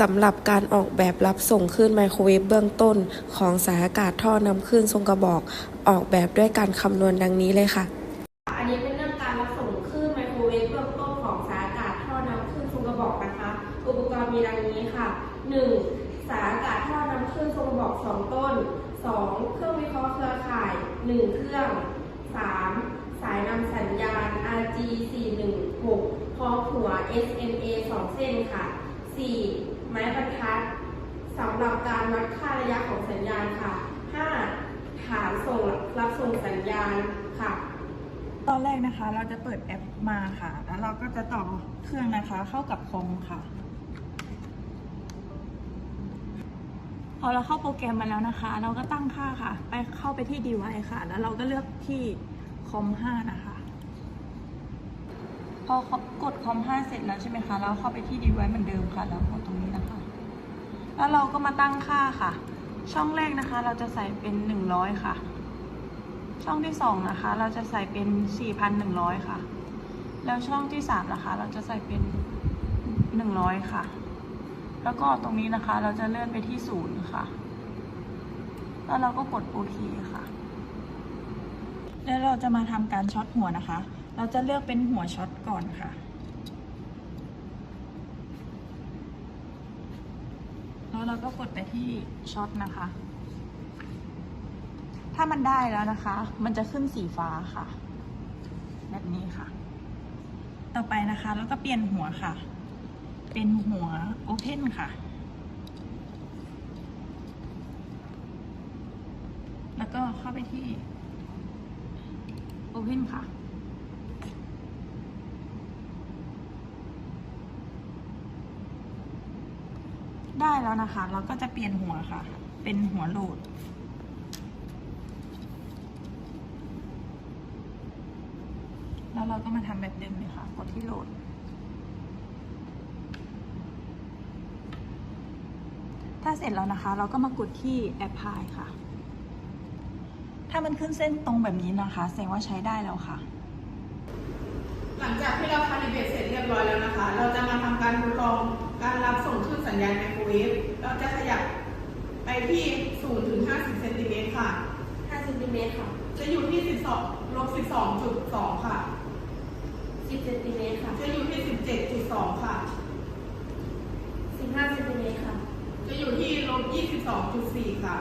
สำหรับการออกแบบรับส่งคลื่นไมโครเวฟเบื้องต้น ของสายอากาศท่อนำคลื่นทรงกระบอก ออกแบบด้วยการคำนวณดังนี้เลยค่ะ อันนี้เป็นเรื่องการรับส่งคลื่นไมโครเวฟเบื้องต้นของสายอากาศท่อนำคลื่นทรงกระบอกนะคะ อุปกรณ์มีดังนี้ค่ะ 1. สายอากาศท่อนำคลื่นทรงกระบอก 2 ต้น 2. เครื่องวิเคราะห์เครือข่าย 1 เครื่อง 3. สายนำสัญญาณ RG 416พร้อมหัว SMA 2 เส้นค่ะ 4. ไม้บรรทัดสำหรับการวัดค่าระยะของสัญญาณค่ะ 5. ฐานส่งรับส่งสัญญาณค่ะ ตอนแรกนะคะ เราจะเปิดแอปมาค่ะ แล้วเราก็จะต่อเครื่องนะคะเข้ากับคอมค่ะ พอเราเข้าโปรแกรมมาแล้วนะคะ เราก็ตั้งค่าค่ะ ไปเข้าไปที่ device ค่ะ แล้วเราก็เลือกที่คอม5นะคะ พอกดคอม5เสร็จแล้วใช่ไหมคะเราเข้าไปที่ device เหมือนเดิมค่ะ แล้วกดตรงนี้นะคะ แล้วเราก็มาตั้งค่าค่ะ ช่องแรกนะคะ เราจะใส่เป็น 100 ค่ะ ช่องที่สองนะคะ เราจะใส่เป็น 4,100 ค่ะ แล้วช่องที่สามนะคะ เราจะใส่เป็น 100 ค่ะ แล้วก็ตรงนี้นะคะ เราจะเลื่อนไปที่ศูนย์ค่ะ แล้วเราก็กดโอเคค่ะ แล้วเราจะมาทำการช็อตหัวนะคะ เราจะเลือกเป็นหัวช็อตก่อนค่ะ แล้วเราก็กดไปที่ช็อตนะคะ ถ้ามันได้แล้วนะคะ มันจะขึ้นสีฟ้าค่ะ แบบนี้ค่ะ ต่อไปนะคะแล้วก็เปลี่ยนหัวค่ะ เป็นหัวโอเพนค่ะแล้วก็เข้าไปที่โอเพนค่ะ ได้แล้วนะคะ เราก็จะเปลี่ยนหัวค่ะ เป็นหัวโหลด แล้วเราก็มาทำแบบเดิมเลยค่ะ กดที่โหลด ถ้าเสร็จแล้วนะคะ เราก็มากดที่แอปพลายค่ะ ถ้ามันขึ้นเส้นตรงแบบนี้นะคะ แสดงว่าใช้ได้แล้วค่ะ หลังจากที่เราคาลิเบรตเสร็จเรียบร้อยแล้วนะคะ เราจะ การทดลองการรับส่งคลื่นสัญญาณไมโครเวฟเราจะขยับไปที่ 0 ถึง 50 เซนติเมตรค่ะ 5เซนติเมตรค่ะ จะอยู่ที่ 12 ลบ 12.2 ค่ะ 10เซนติเมตรค่ะ จะอยู่ที่ 17.2 ค่ะ 15เซนติเมตรค่ะ จะอยู่ที่ลบ 22.4 ค่ะ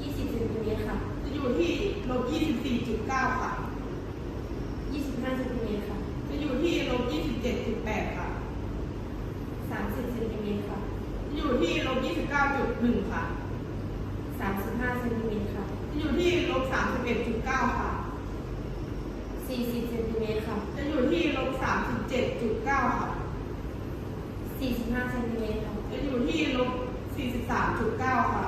20เซนติเมตรค่ะ จะอยู่ที่ลบ 24.9 ค่ะ 25เซนติเมตรค่ะ จะอยู่ที่ลบ27.8 ค่ะ 30เซนติเมตรค่ะจะอยู่ที่ลบ29.1 ค่ะ 35เซนติเมตรค่ะจะอยู่ที่ลบ31.9 ค่ะ 40เซนติเมตรค่ะ จะอยู่ที่ลบ37.9 ค่ะ 45เซนติเมตรค่ะ จะอยู่ที่ลบ43.9 ค่ะ